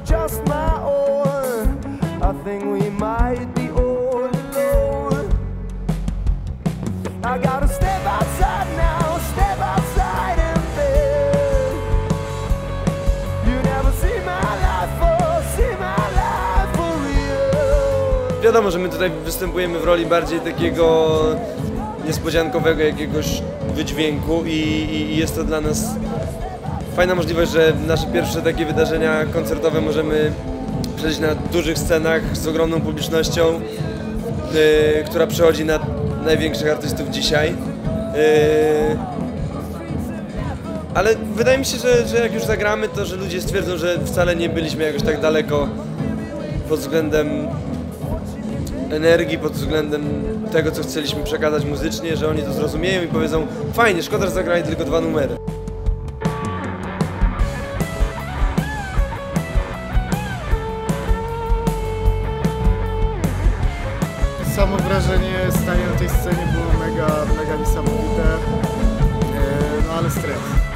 just my own. I think we might be all alone. I gotta step outside now, step outside and bed. You never see my life life for. Wiadomo, że my tutaj występujemy w roli bardziej takiego niespodziankowego jakiegoś wydźwięku i, i jest to dla nas fajna możliwość, że nasze pierwsze takie wydarzenia koncertowe możemy przeżyć na dużych scenach z ogromną publicznością, yy, która przychodzi na największych artystów dzisiaj. Yy, ale wydaje mi się, że, że jak już zagramy, to że ludzie stwierdzą, że wcale nie byliśmy jakoś tak daleko pod względem energii, pod względem tego, co chcieliśmy przekazać muzycznie, że oni to zrozumieją i powiedzą fajnie, szkoda, że zagrali tylko dwa numery. Samo wrażenie stania na tej scenie było mega, mega niesamowite, E, no ale stres.